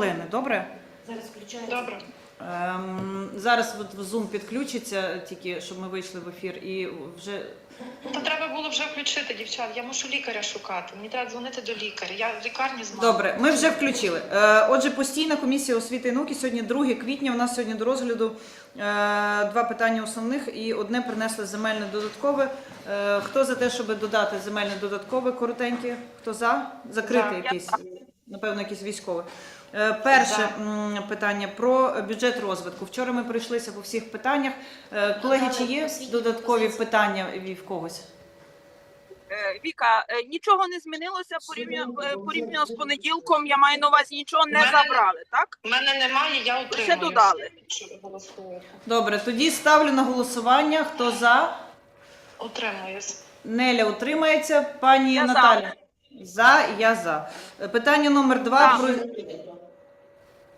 зелене, добре? Зараз включається. Добре. Ем, зараз от в Zoom підключиться, тільки щоб ми вийшли в ефір, і вже Та треба було вже включити, дівчат. Я мушу лікаря шукати. Мені треба дзвонити до лікаря. Я в лікарні з мамою. Добре, ми вже включили. Е, Отже, постійна комісія освіти і науки сьогодні 2 квітня. У нас сьогодні до розгляду е, два питання основних і одне принесли земельне додаткове. Е, Хто за те, щоб додати земельне додаткове коротеньке? Хто за? Закрити За. якийсь, напевно, якийсь військовий. Е, Перше питання про бюджет розвитку. Вчора ми пройшлися по всіх питаннях. Е, Колеги, чи є додаткові питання в когось? Е, Віка, нічого не змінилося порівняно, порівняно з понеділком. Я маю на увазі, нічого не Мене- забрали, так? У мене немає, я Лише утримуюся. додали. Добре, тоді ставлю на голосування. Хто за? Утримуюсь. Неля утримається. Пані Я за. Наталя. За, я за. Питання номер два. Про...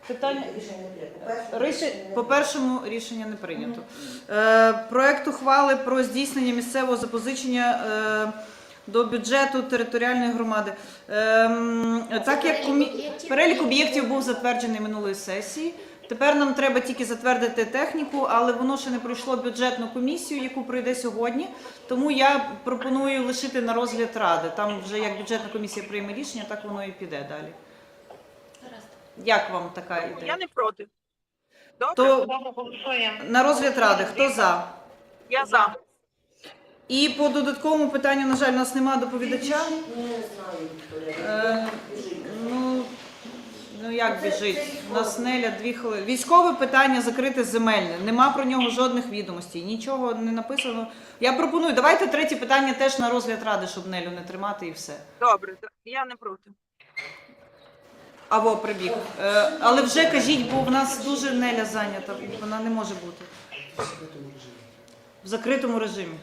Питання... Ріши- По першому рішення не прийнято. Е, проект ухвали про здійснення місцевого запозичення е, до бюджету територіальної громади. Ем, так як комі... перелік об'єктів був затверджений минулої сесії. Тепер нам треба тільки затвердити техніку, але воно ще не пройшло бюджетну комісію, яку пройде сьогодні. Тому я пропоную лишити на розгляд ради. Там вже як бюджетна комісія прийме рішення, так воно і піде далі. Як вам така ідея? Я не проти. Добре, То голосуємо. на розгляд ради хто за? я за. І по додатковому питанню, на жаль, у нас немає доповідача. Не знаю, як біжить? У нас Неля дві хвилини. Військове питання закрите земельне. Нема про нього жодних відомостей. Нічого не написано. Я пропоную, давайте третє питання теж на розгляд ради, щоб Нелю не тримати і все. Добре, я не проти. Або прибіг. Е, але вже кажіть, бо в нас дуже Неля зайнята. Вона не може бути. В закритому режимі.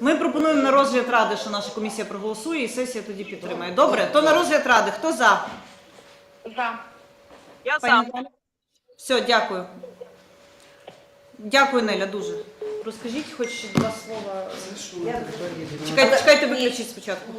Ми пропонуємо на розгляд ради, що наша комісія проголосує, і сесія тоді підтримає. Добре, то на розгляд ради. Хто за? За. Я за. Пані Наталя? Все, дякую. Дякую, Неля, дуже. Розкажіть хоч два слова. Чекайте, чекайте, виключіть спочатку.